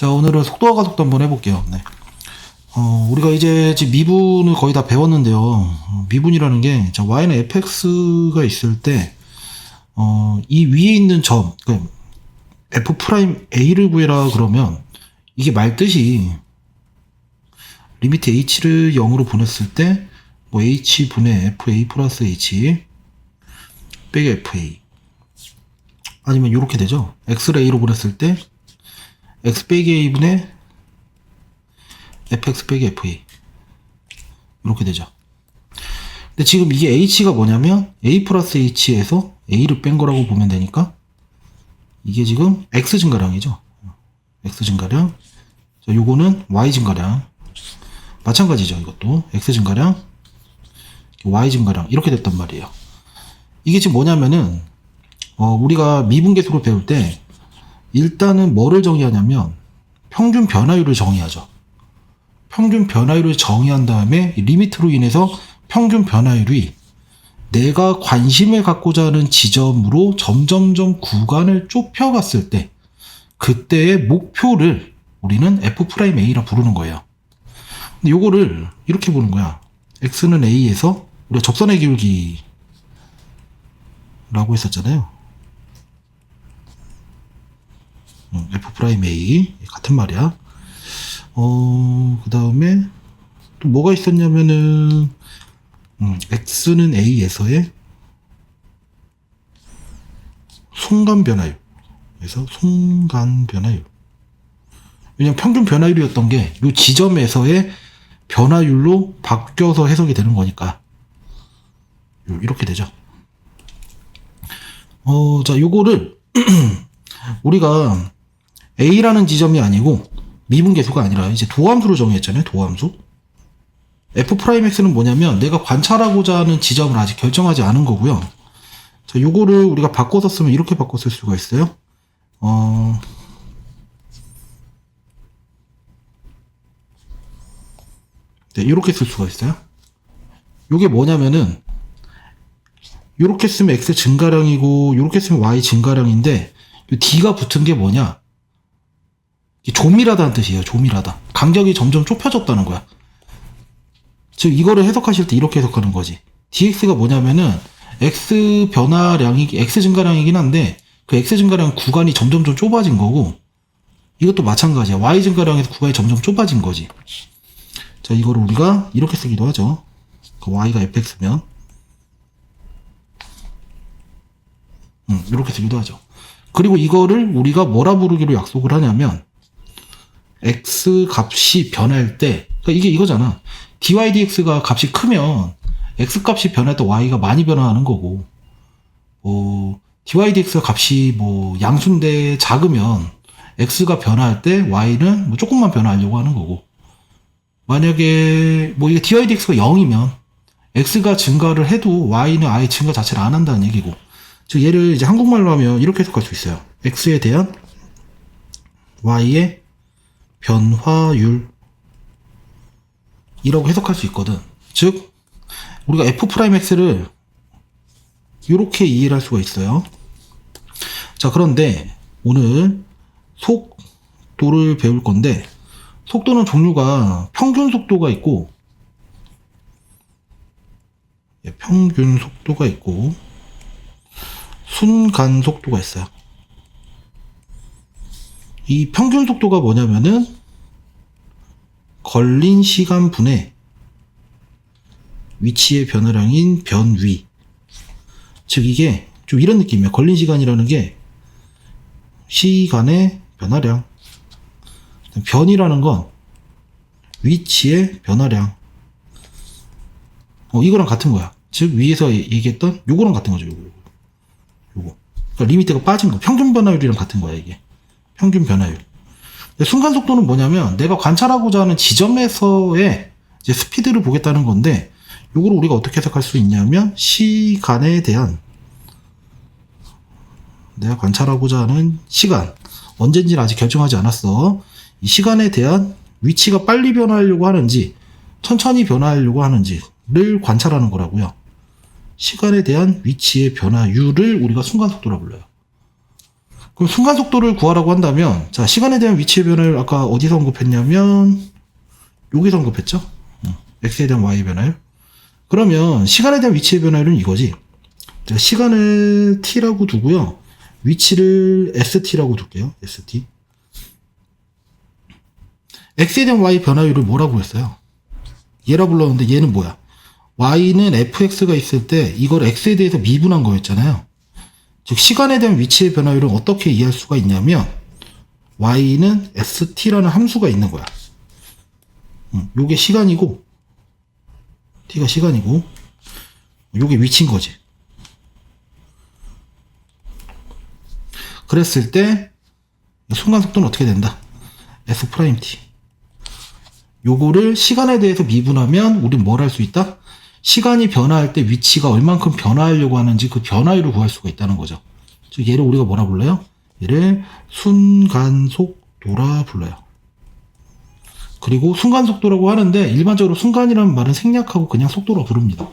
자, 오늘은 속도와 가속도 한번 해볼게요. 네. 어, 우리가 이제 지금 미분을 거의 다 배웠는데요. 어, 미분이라는 게, 자, y는 fx가 있을 때, 어, 이 위에 있는 점, 그 f 프라임 a를 구해라 그러면, 이게 말 뜻이, 리미트 h를 0으로 보냈을 때, 뭐 h 분의 fa 플러스 h, 빼기 fa. 아니면 이렇게 되죠. x를 a로 보냈을 때, x 빼기 a분의 fx 빼기 fa 이렇게 되죠. 근데 지금 이게 h가 뭐냐면 a 플러스 h에서 a를 뺀 거라고 보면 되니까 이게 지금 x 증가량이죠. x 증가량. 자, 요거는 y 증가량. 마찬가지죠. 이것도 x 증가량, y 증가량 이렇게 됐단 말이에요. 이게 지금 뭐냐면은 어, 우리가 미분계수로 배울 때 일단은 뭐를 정의하냐면 평균 변화율을 정의하죠. 평균 변화율을 정의한 다음에 리미트로 인해서 평균 변화율이 내가 관심을 갖고자 하는 지점으로 점점점 구간을 좁혀갔을 때 그때의 목표를 우리는 F'A라 부르는 거예요. 근데 요거를 이렇게 보는 거야. X는 A에서 우리가 접선의 기울기라고 했었잖아요. 음, F 프라임 A 같은 말이야. 어, 그 다음에 또 뭐가 있었냐면은 음, X는 A에서의 순간 변화율. 그래서 순간 변화율. 왜냐면 평균 변화율이었던 게 이 지점에서의 변화율로 바뀌어서 해석이 되는 거니까 요- 이렇게 되죠. 어, 자, 요거를 우리가 A라는 지점이 아니고 미분계수가 아니라 이제 도함수로 정했잖아요. 도함수. F 프라임 X는 뭐냐면 내가 관찰하고자 하는 지점을 아직 결정하지 않은 거고요. 자, 요거를 우리가 바꿔서 쓰면 이렇게 바꿔 쓸 수가 있어요. 어, 네, 이렇게 쓸 수가 있어요. 요게 뭐냐면은 요렇게 쓰면 X 증가량이고 요렇게 쓰면 Y 증가량인데 이 D가 붙은 게 뭐냐? 조밀하다는 뜻이에요. 조밀하다. 간격이 점점 좁혀졌다는 거야. 즉 이거를 해석하실 때 이렇게 해석하는 거지. dx가 뭐냐면은 x 변화량이 x 증가량이긴 한데 그 x 증가량 구간이 점점 좀 좁아진 거고 이것도 마찬가지야. y 증가량에서 구간이 점점 좁아진 거지. 자 이거를 우리가 이렇게 쓰기도 하죠. 그 y가 fx면 음, 이렇게 쓰기도 하죠. 그리고 이거를 우리가 뭐라 부르기로 약속을 하냐면 x 값이 변할 때 그러니까 이게 이거잖아. dy dx가 값이 크면 x 값이 변할 때 y가 많이 변화하는 거고. 어, dy dx가 값이 뭐 양수인데 작으면 x가 변화할 때 y는 뭐 조금만 변화하려고 하는 거고. 만약에 뭐 이게 dy dx가 0이면 x가 증가를 해도 y는 아예 증가 자체를 안 한다는 얘기고. 즉 얘를 이제 한국말로 하면 이렇게 해석할 수 있어요. X에 대한 y의 변화율 이라고 해석할 수 있거든. 즉 우리가 f 프라임 x를 이렇게 이해를 할 수가 있어요. 자 그런데 오늘 속도를 배울 건데 속도는 종류가 평균 속도가 있고 예, 평균 속도가 있고 순간 속도가 있어요. 이 평균 속도가 뭐냐면은 걸린 시간 분의 위치의 변화량인 변위. 즉 이게 좀 이런 느낌이에요. 걸린 시간이라는 게 시간의 변화량. 변이라는 건 위치의 변화량. 어, 이거랑 같은 거야. 즉 위에서 얘기했던 요거랑 같은 거죠. 요거. 요거. 그러니까 리미트가 빠진 거. 평균 변화율이랑 같은 거야, 이게. 평균 변화율. 순간 속도는 뭐냐면 내가 관찰하고자 하는 지점에서의 스피드를 보겠다는 건데 요거를 우리가 어떻게 해석할 수 있냐면 시간에 대한 내가 관찰하고자 하는 시간. 언젠지는 아직 결정하지 않았어. 이 시간에 대한 위치가 빨리 변화하려고 하는지 천천히 변화하려고 하는지를 관찰하는 거라고요. 시간에 대한 위치의 변화율을 우리가 순간 속도라 불러요 그럼 순간 속도를 구하라고 한다면, 자, 시간에 대한 위치의 변화를 아까 어디서 언급했냐면, 여기서 언급했죠? 음, x에 대한 y의 변화율. 그러면 시간에 대한 위치의 변화율은 이거지. 자, 시간을 t라고 두고요. 위치를 st라고 둘게요. st. x에 대한 y 변화율을 뭐라고 했어요? 얘라 불렀는데 얘는 뭐야? y는 fx가 있을 때 이걸 x에 대해서 미분한 거였잖아요. 즉 시간에 대한 위치의 변화율은 어떻게 이해할 수가 있냐면 y는 st라는 함수가 있는 거야. 음, 요게 시간이고 t가 시간이고 요게 위치인 거지. 그랬을 때 순간 속도는 어떻게 된다? s 프라임 t. 요거를 시간에 대해서 미분하면 우린 뭘 할 수 있다? 시간이 변화할 때 위치가 얼만큼 변화하려고 하는지 그 변화율을 구할 수가 있다는 거죠. 즉 얘를 우리가 뭐라 불러요? 얘를 순간속도라 불러요. 그리고 순간속도라고 하는데 일반적으로 순간이라는 말은 생략하고 그냥 속도로 부릅니다.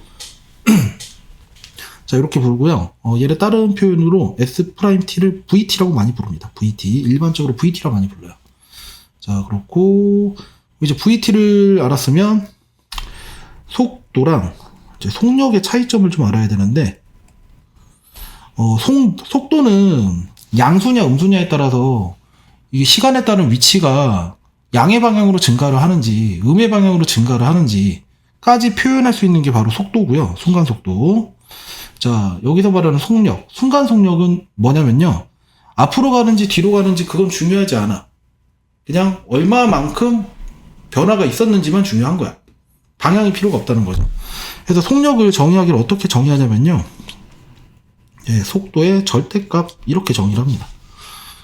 자 이렇게 부르고요. 어, 얘를 다른 표현으로 s 프라임 t를 vt라고 많이 부릅니다. vt 일반적으로 vt라고 많이 불러요. 자 그렇고 이제 vt를 알았으면 속 도랑 이제 속력의 차이점을 좀 알아야 되는데 어, 속, 속도는 양수냐 음수냐에 따라서 이 시간에 따른 위치가 양의 방향으로 증가를 하는지 음의 방향으로 증가를 하는지까지 표현할 수 있는 게 바로 속도고요. 순간 속도. 자, 여기서 말하는 속력. 순간 속력은 뭐냐면요. 앞으로 가는지 뒤로 가는지 그건 중요하지 않아. 그냥 얼마만큼 변화가 있었는지만 중요한 거야. 방향이 필요가 없다는 거죠. 그래서 속력을 정의하기를 어떻게 정의하냐면요. 예, 속도의 절대값 이렇게 정의를 합니다.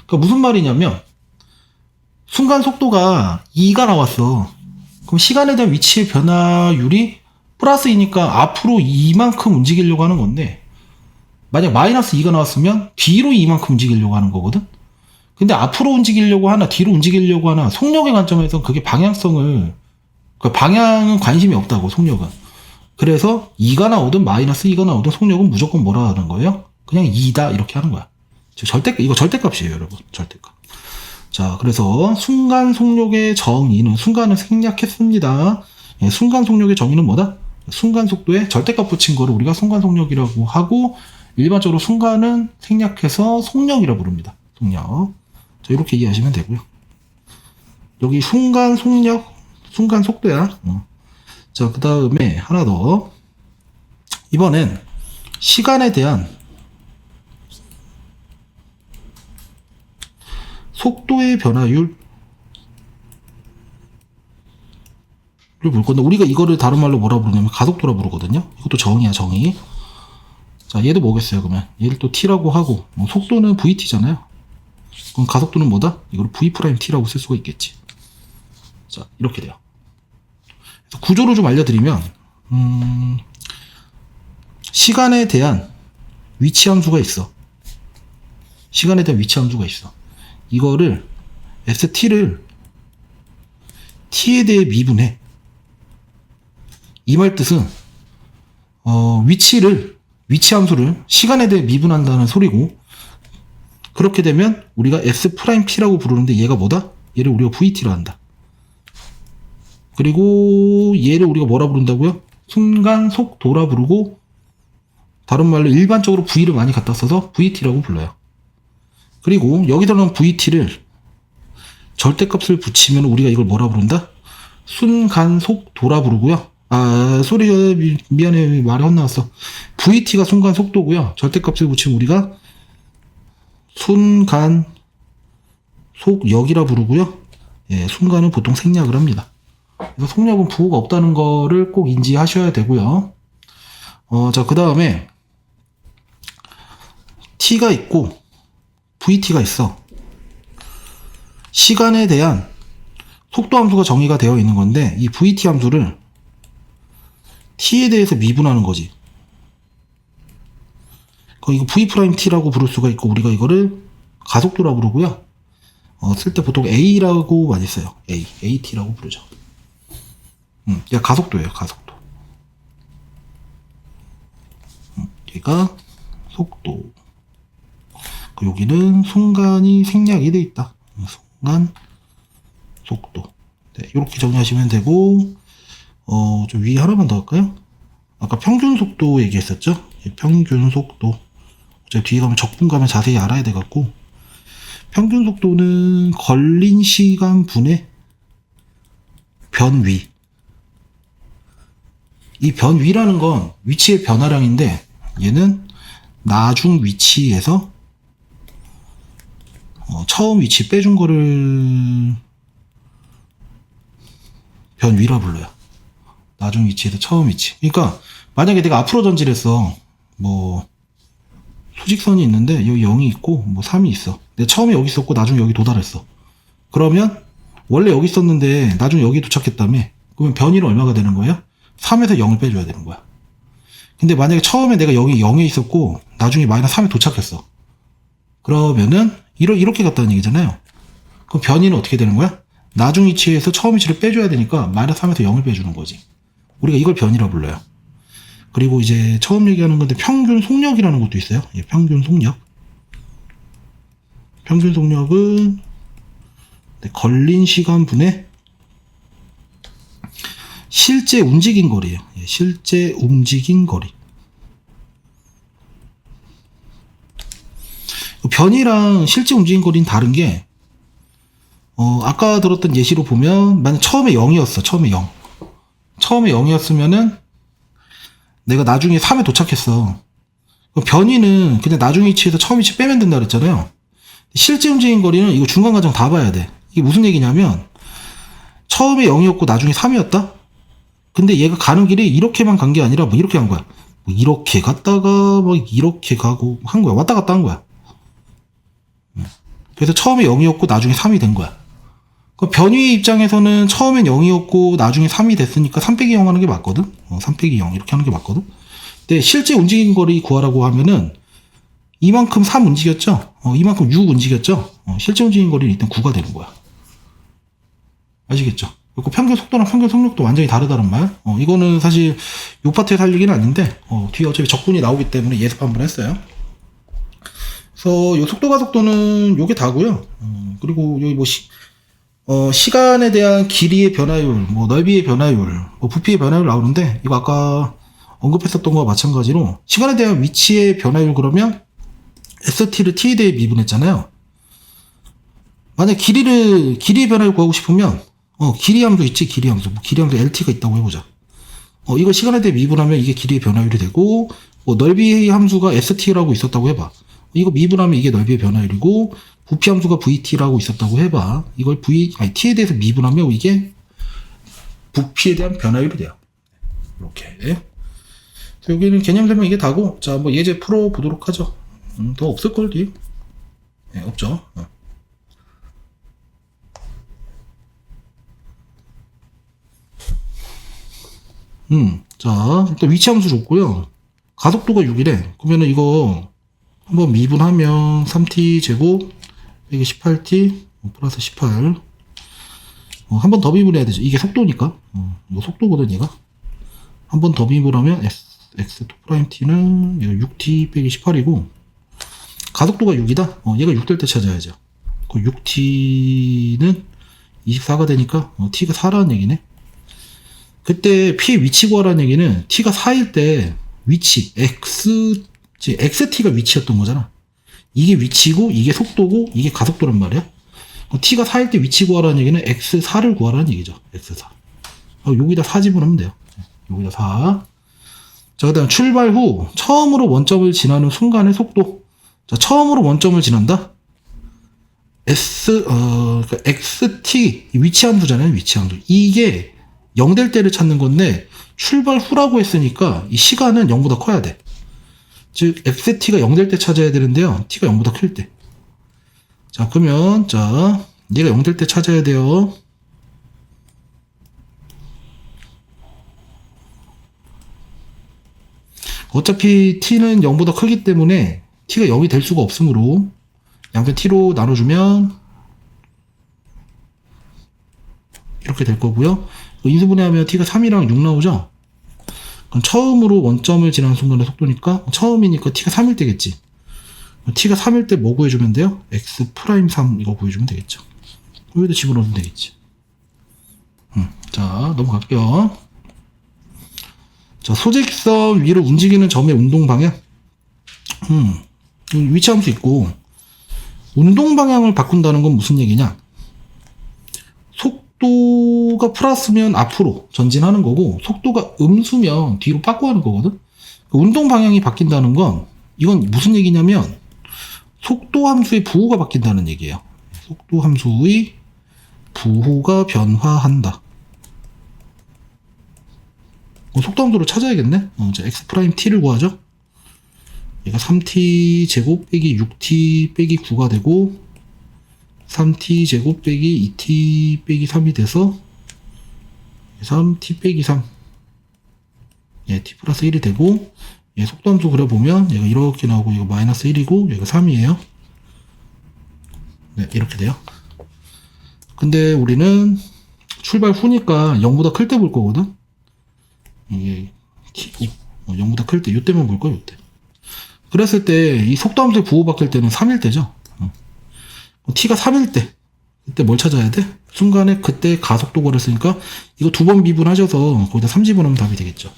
그러니까 무슨 말이냐면 순간 속도가 2가 나왔어. 그럼 시간에 대한 위치의 변화율이 플러스이니까 앞으로 이만큼 움직이려고 하는 건데 만약 마이너스 2가 나왔으면 뒤로 이만큼 움직이려고 하는 거거든. 근데 앞으로 움직이려고 하나 뒤로 움직이려고 하나 속력의 관점에서 그게 방향성을 그 방향은 관심이 없다고 속력은. 그래서 2가 나오든 마이너스 2가 나오든 속력은 무조건 뭐라 하는 거예요? 그냥 2다 이렇게 하는 거야. 저 절대 이거 절대값이에요, 여러분. 절대값. 자, 그래서 순간 속력의 정의는 순간을 생략했습니다. 예, 순간 속력의 정의는 뭐다? 순간 속도에 절대값 붙인 거를 우리가 순간 속력이라고 하고 일반적으로 순간은 생략해서 속력이라고 부릅니다. 속력. 자, 이렇게 이해하시면 되고요. 여기 순간 속력, 순간 속도야. 어. 자, 그 다음에 하나 더. 이번엔 시간에 대한 속도의 변화율 를볼 건데 우리가 이거를 다른 말로 뭐라 부르냐면 가속도라 부르거든요. 이것도 정의야 정의. 자 얘도 뭐겠어요 그러면 얘를 또 t라고 하고 뭐 속도는 vt잖아요. 그럼 가속도는 뭐다? 이걸 v 프라임 t라고 쓸 수가 있겠지. 자 이렇게 돼요. 구조를 좀 알려드리면 음, 시간에 대한 위치 함수가 있어. 시간에 대한 위치 함수가 있어. 이거를 st를 t에 대해 미분해. 이 말 뜻은 어, 위치를 위치 함수를 시간에 대해 미분한다는 소리고 그렇게 되면 우리가 s 프라임 t라고 부르는데 얘가 뭐다? 얘를 우리가 vt라 한다. 그리고 얘를 우리가 뭐라 부른다고요? 순간 속도라 부르고 다른 말로 일반적으로 v를 많이 갖다 써서 vt라고 불러요. 그리고 여기서는 vt를 절대값을 붙이면 우리가 이걸 뭐라 부른다? 순간 속도라 부르고요. 아, 소리 미- 미안해 말이 헛나왔어. VT가 순간 속도고요. 절대값을 붙이면 우리가 순간 속력이라 부르고요. 예, 순간은 보통 생략을 합니다. 그래서 속력은 부호가 없다는 거를 꼭 인지하셔야 되고요. 어, 자, 그 다음에 T가 있고 VT가 있어. 시간에 대한 속도 함수가 정의가 되어 있는 건데 이 VT 함수를 t에 대해서 미분하는 거지. 그 이거 v 프라임 t라고 부를 수가 있고 우리가 이거를 가속도라고 부르고요. 어, 쓸 때 보통 a라고 많이 써요. a, at라고 부르죠. 음, 얘가 가속도예요. 가속도. 음, 얘가 속도. 그 여기는 순간이 생략이 돼 있다. 순간 속도. 네, 이렇게 정리하시면 되고, 어, 좀 위에 하나만 더 할까요? 아까 평균 속도 얘기했었죠? 예, 평균 속도. 어차피 뒤에 가면 적분 가면 자세히 알아야 돼갖고, 평균 속도는 걸린 시간 분의 변위. 이 변위라는 건 위치의 변화량인데, 얘는 나중 위치에서 어, 처음 위치 빼준 거를 변위라 불러요. 나중 위치에서 처음 위치. 그러니까 만약에 내가 앞으로 전진했어. 뭐 수직선이 있는데 여기 0이 있고 뭐 3이 있어. 내가 처음에 여기 있었고 나중에 여기 도달했어. 그러면 원래 여기 있었는데 나중에 여기 도착했다며. 그러면 변위는 얼마가 되는 거예요? 3에서 0을 빼줘야 되는 거야. 근데 만약에 처음에 내가 여기 0에 있었고 나중에 마이너스 3에 도착했어. 그러면은 이러, 이렇게 갔다는 얘기잖아요. 그럼 변이는 어떻게 되는 거야? 나중 위치에서 처음 위치를 빼줘야 되니까 마이너스 3에서 0을 빼주는 거지. 우리가 이걸 변이라 불러요. 그리고 이제 처음 얘기하는 건데 평균 속력이라는 것도 있어요. 예, 평균 속력. 평균 속력은 네, 걸린 시간 분의 실제 움직인 거리예요. 예, 실제 움직인 거리. 변이랑 실제 움직인 거리는 다른 게, 어, 아까 들었던 예시로 보면, 만약 처음에 0이었어, 처음에 0. 처음에 0이었으면은, 내가 나중에 3에 도착했어. 변이는 그냥 나중 위치에서 처음 위치 빼면 된다 그랬잖아요. 실제 움직인 거리는 이거 중간 과정 다 봐야 돼. 이게 무슨 얘기냐면, 처음에 0이었고 나중에 3이었다? 근데 얘가 가는 길이 이렇게만 간 게 아니라 뭐 이렇게 간 거야. 뭐 이렇게 갔다가 뭐 이렇게 가고 한 거야. 왔다 갔다 한 거야. 그래서 처음에 0이었고 나중에 3이 된 거야. 그 변위의 입장에서는 처음엔 0이었고 나중에 3이 됐으니까 3 빼기 0 하는 게 맞거든. 어, 3 빼기 0 이렇게 하는 게 맞거든. 근데 실제 움직인 거리 구하라고 하면은 이만큼 3 움직였죠. 어, 이만큼 6 움직였죠. 어, 실제 움직인 거리는 일단 9가 되는 거야. 아시겠죠? 그리고 평균 속도랑 평균 속력도 완전히 다르다는 말. 어, 이거는 사실 요 파트에 살 얘기는 아닌데 어, 뒤에 어차피 적분이 나오기 때문에 예습 한번 했어요. 그래서 요 속도 가 속도는 요게 다고요. 어, 그리고 여기 뭐 시, 어, 시간에 대한 길이의 변화율, 뭐 넓이의 변화율, 뭐 부피의 변화율 나오는데 이거 아까 언급했었던 거와 마찬가지로 시간에 대한 위치의 변화율 그러면 ST를 T에 대해 미분했잖아요. 만약 길이를 길이의 변화율 구하고 싶으면 어 길이 함수 있지 길이 함수 뭐 길이 함수 LT가 있다고 해보자. 어 이걸 시간에 대해 미분하면 이게 길이의 변화율이 되고 뭐 넓이의 함수가 ST라고 있었다고 해봐. 이거 미분하면 이게 넓이의 변화율이고 부피 함수가 VT라고 있었다고 해봐. 이걸 V 아니 T에 대해서 미분하면 이게 부피에 대한 변화율이 돼요. 이렇게. 여기는 개념 설명 이게 다고 자 뭐 예제 풀어 보도록 하죠. 음, 더 없을 걸 뒤. 네, 없죠. 어. 음, 자, 일단 위치 함수 줬고요. 가속도가 6이래. 그러면은 이거 한번 미분하면 3t 제곱 이게 18t 플러스 18. 어, 한번 더 미분해야 되죠. 이게 속도니까. 어, 이거 속도거든 얘가. 한 번 더 미분하면 x, x 2 프라임 t는 얘가 6t 빼기 18이고 가속도가 6이다. 어, 얘가 6 될 때 찾아야죠. 그 6t는 24가 되니까 어, t가 4라는 얘기네. 그때 P의 위치 구하라는 얘기는 T가 4일 때 위치, X, XT가 위치였던 거잖아. 이게 위치고, 이게 속도고, 이게 가속도란 말이야. 어, T가 4일 때 위치 구하라는 얘기는 X4를 구하라는 얘기죠. X4. 어, 여기다 4 집어넣으면 돼요. 여기다 4. 자, 그 다음 출발 후 처음으로 원점을 지나는 순간의 속도. 자, 처음으로 원점을 지난다? S, 어, 그러니까 XT, 위치 함수잖아요. 위치 함수. 이게 0 될 때를 찾는 건데 출발 후라고 했으니까 이 시간은 0보다 커야 돼. 즉 xt가 0 될 때 찾아야 되는데요. t가 0보다 클 때. 자 그러면 자 얘가 0 될 때 찾아야 돼요. 어차피 t는 0보다 크기 때문에 t가 0이 될 수가 없으므로 양변 t로 나눠주면 이렇게 될 거고요. 인수분해하면 t가 3이랑 6 나오죠? 그럼 처음으로 원점을 지나는 순간의 속도니까 처음이니까 t가 3일 때겠지. t가 3일 때 뭐 구해주면 돼요? x 프라임 3 이거 구해주면 되겠죠. 여기다 집어넣으면 되겠지. 음, 자, 넘어갈게요. 자, 소직선 위로 움직이는 점의 운동 방향. 음, 위치 함수 있고, 운동 방향을 바꾼다는 건 무슨 얘기냐? 속도가 플러스면 앞으로 전진하는 거고, 속도가 음수면 뒤로 빠꾸 하는 거거든? 운동 방향이 바뀐다는 건, 이건 무슨 얘기냐면, 속도 함수의 부호가 바뀐다는 얘기예요. 속도 함수의 부호가 변화한다. 어, 속도 함수를 찾아야겠네. 어, 이제 x 프라임 t를 구하죠. 얘가 3t 제곱 빼기 6t 빼기 9가 되고 3t 제곱 빼기 2t 빼기 3이 돼서 3t 빼기 3 예, t 플러스 1이 되고 예, 속도함수 그려보면 얘가 이렇게 나오고 이거 마이너스 1이고 얘가 3이에요. 네, 이렇게 돼요. 근데 우리는 출발 후니까 0보다 클 때 볼 거거든? 이게 t, 어, 0보다 클 때 이때만 볼 거야 이때. 그랬을 때 이 속도함수의 부호 바뀔 때는 3일 때죠? 어. T가 3일 때 그때 뭘 찾아야 돼? 순간에 그때 가속도 걸었으니까 이거 두 번 미분하셔서 거기다 3 집어넣으면 답이 되겠죠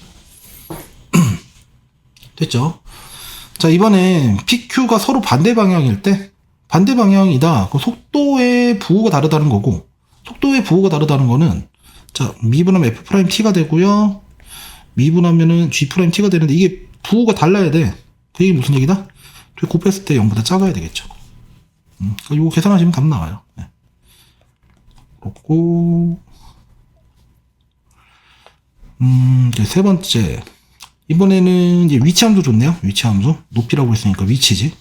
됐죠? 자, 이번에 PQ가 서로 반대 방향일 때, 반대 방향이다. 그 속도의 부호가 다르다는 거고, 속도의 부호가 다르다는 거는, 자, 미분하면 F'T가 되고요 미분하면은 G'T가 되는데, 이게 부호가 달라야 돼. 그게 무슨 얘기다? 그 곱했을 때 0보다 작아야 되겠죠. 음, 이거 계산하시면 답 나와요. 네. 그렇고, 음, 이제 세 번째. 이번에는 이제 위치함수 좋네요. 위치함수. 높이라고 했으니까 위치지.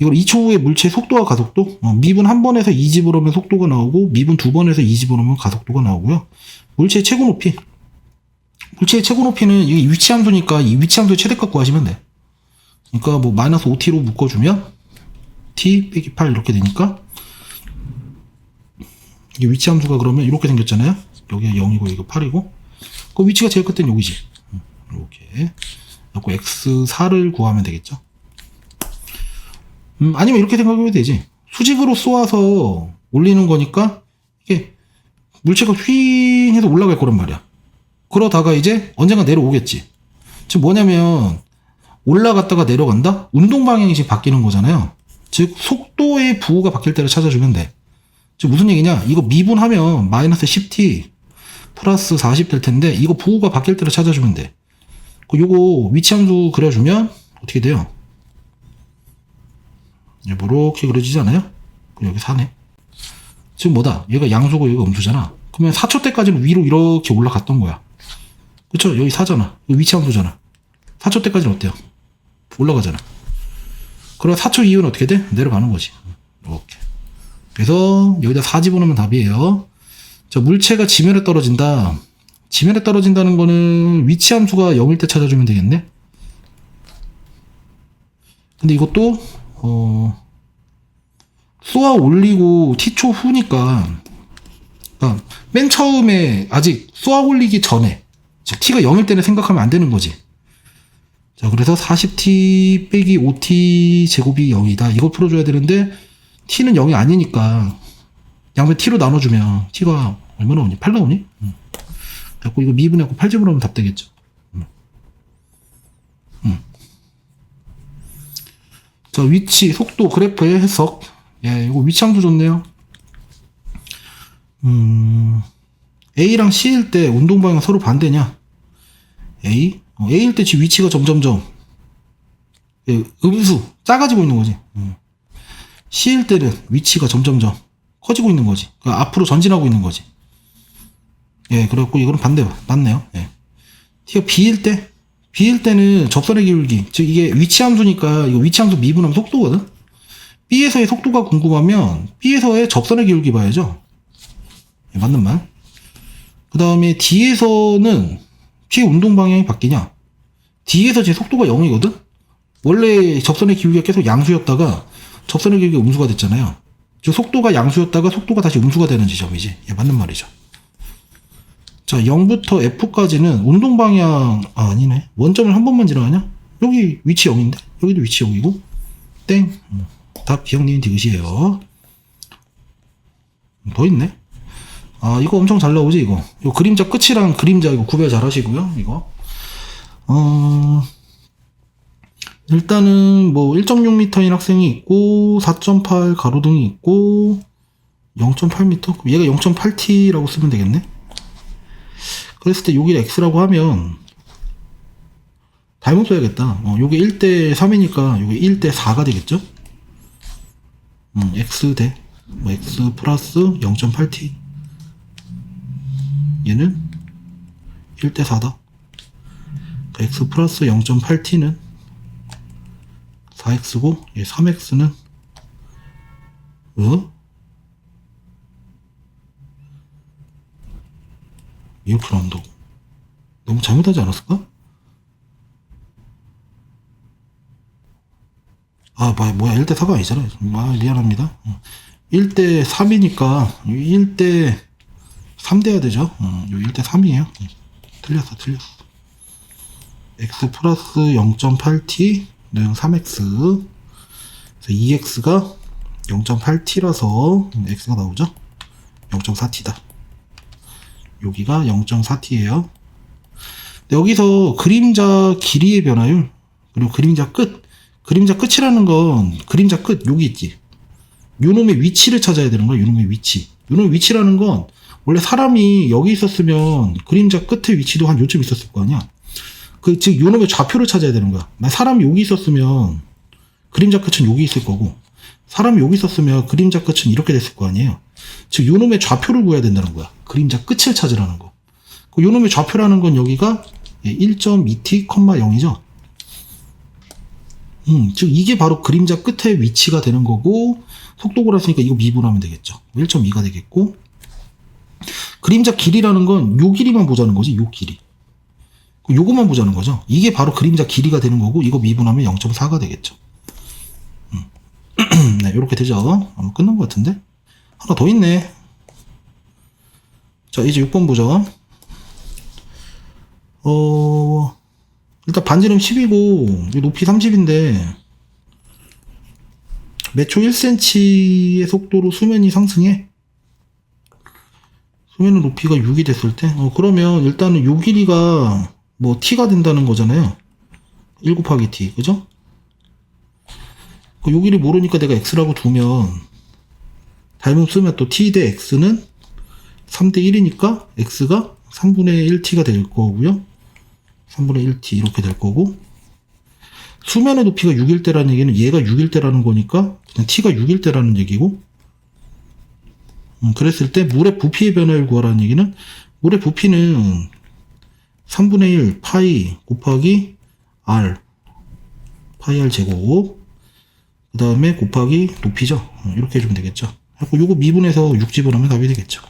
이걸 2초 후에 물체의 속도와 가속도. 어, 미분 한 번에서 2집을 하면 속도가 나오고, 미분 두 번에서 2집을 하면 가속도가 나오고요. 물체의 최고 높이. 물체의 최고 높이는 이 위치함수니까 이 위치함수의 최대값 구하시면 돼. 그러니까 뭐 마이너스 5t로 묶어주면 t 빼기 8 이렇게 되니까 이게 위치 함수가 그러면 이렇게 생겼잖아요. 여기가 0이고 이거 8이고 그 위치가 제일 끝엔 여기지. 이렇게 그리고 x4를 구하면 되겠죠. 음, 아니면 이렇게 생각하면 되지. 수직으로 쏘아서 올리는 거니까 이게 물체가 휘 해서 올라갈 거란 말이야. 그러다가 이제 언젠가 내려오겠지. 지금 뭐냐면 올라갔다가 내려간다? 운동 방향이 지금 바뀌는 거잖아요. 즉 속도의 부호가 바뀔 때를 찾아주면 돼. 즉 무슨 얘기냐? 이거 미분하면 마이너스 10t 플러스 40 될 텐데 이거 부호가 바뀔 때를 찾아주면 돼. 그 요거 위치함수 그려주면 어떻게 돼요? 이렇게 그려지잖아요? 여기 4네. 지금 뭐다? 얘가 양수고 얘가 음수잖아. 그러면 4초 때까지는 위로 이렇게 올라갔던 거야. 그쵸? 여기 4잖아. 여기 위치함수잖아. 4초 때까지는 어때요? 올라가잖아. 그럼 4초 이후는 어떻게 돼? 내려가는 거지. 이렇게. 그래서 여기다 4 집어넣으면 답이에요. 자, 물체가 지면에 떨어진다. 지면에 떨어진다는 거는 위치 함수가 0일 때 찾아주면 되겠네. 근데 이것도 어 쏘아 올리고 t초 후니까 그러니까 맨 처음에 아직 쏘아 올리기 전에 즉 t가 0일 때는 생각하면 안 되는 거지. 자, 그래서 40t 빼기 5t 제곱이 0이다. 이거 풀어줘야 되는데 t는 0이 아니니까 양변 t로 나눠주면 t가 얼마나 오니? 8 나오니? 음. 자꾸 이거 미분하고 8집으로 하면 답 되겠죠. 음. 음. 자, 위치, 속도, 그래프의 해석. 예, 이거 위치함수 좋네요. 음, A랑 C일 때 운동 방향 서로 반대냐? A? 어, A일 때 지금 위치가 점점점 예, 음수, 작아지고 있는 거지. 음. C일 때는 위치가 점점점 커지고 있는 거지. 그러니까 앞으로 전진하고 있는 거지. 예, 그렇고 이거는 반대 맞네요. 예. T가 B일 때 B일 때는 접선의 기울기 즉 이게 위치 함수니까 이거 위치 함수 미분하면 속도거든. B에서의 속도가 궁금하면 B에서의 접선의 기울기 봐야죠. 예, 맞는 말. 그 다음에 D에서는 P 운동 방향이 바뀌냐? D에서 제 속도가 0이거든. 원래 접선의 기울기가 계속 양수였다가 접선의 기울기가 음수가 됐잖아요. 즉 속도가 양수였다가 속도가 다시 음수가 되는 지점이지. 예, 맞는 말이죠. 자, 0부터 F까지는 운동 방향, 아, 아니네. 원점을 한 번만 지나가냐? 여기 위치 0인데? 여기도 위치 0이고. 땡. 음, 다 비형님 디귿이에요. 더 있네. 아, 이거 엄청 잘 나오지, 이거. 이 그림자 끝이랑 그림자 이거 구별 잘 하시고요, 이거. 어, 일단은 뭐 1.6m인 학생이 있고, 4.8 가로등이 있고, 0.8m? 얘가 0.8t라고 쓰면 되겠네? 그랬을 때 여기 x라고 하면, 잘못 써야겠다. 어, 요게 1대 3이니까 요게 1대 4가 되겠죠? 음, x 대, 뭐 x 플러스 0.8t. 얘는 1대 4다. x 플러스 0.8t는 4x고, 얘 3x는, 어? 이렇게 나온다고. 너무 잘못하지 않았을까? 아, 뭐야, 뭐야, 1대 4가 아니잖아. 아, 미안합니다. 1대 3이니까, 1대 3 돼야 되죠. 어, 요 1대 3이에요. 틀렸어, 틀렸어. x 플러스 0.8t 는 3x. 그래서 2x가 0.8t라서 x가 나오죠. 0.4t다. 여기가 0.4t예요. 여기서 그림자 길이의 변화율 그리고 그림자 끝 그림자 끝이라는 건 그림자 끝 여기 있지 요놈의 위치를 찾아야 되는 거야 요놈의 위치 요놈의 위치라는 건 원래 사람이 여기 있었으면 그림자 끝의 위치도 한 요쯤 있었을 거 아니야. 그 즉 요놈의 좌표를 찾아야 되는 거야. 나 사람이 여기 있었으면 그림자 끝은 여기 있을 거고 사람이 여기 있었으면 그림자 끝은 이렇게 됐을 거 아니에요. 즉 요놈의 좌표를 구해야 된다는 거야. 그림자 끝을 찾으라는 거. 그 요놈의 좌표라는 건 여기가 1.2t, 0이죠. 음, 즉 이게 바로 그림자 끝의 위치가 되는 거고 속도고라 했으니까 이거 미분하면 되겠죠. 1.2가 되겠고 그림자 길이라는 건 요 길이만 보자는 거지. 요 길이. 요것만 보자는 거죠. 이게 바로 그림자 길이가 되는 거고 이거 미분하면 0.4가 되겠죠. 음. 네, 이렇게 되죠. 아마 끝난 것 같은데 하나 더 있네. 자, 이제 6번 보죠. 어, 일단 반지름 10이고, 높이 30인데, 매초 1cm의 속도로 수면이 상승해. 수면의 높이가 6이 됐을 때, 어, 그러면 일단은 요 길이가 뭐 t가 된다는 거잖아요. 1 곱하기 t, 그죠? 그요 길이 모르니까 내가 x라고 두면, 잘못 쓰면 또 t 대 x는 3대 1이니까 x가 3분의 1t가 될 거고요. 3분의 1t 이렇게 될 거고 수면의 높이가 6일 때라는 얘기는 얘가 6일 때라는 거니까 그냥 t가 6일 때라는 얘기고 음, 그랬을 때 물의 부피의 변화를 구하라는 얘기는 물의 부피는 3분의 1 파이 곱하기 r 파이 r 제곱 그 다음에 곱하기 높이죠 어, 이렇게 해주면 되겠죠 그리고 요거 미분해서 6 집어넣으면 답이 되겠죠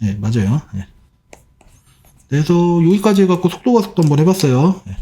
네 맞아요 네. 그래서 여기까지 해갖고 속도 가 속도 한번 해봤어요. 네.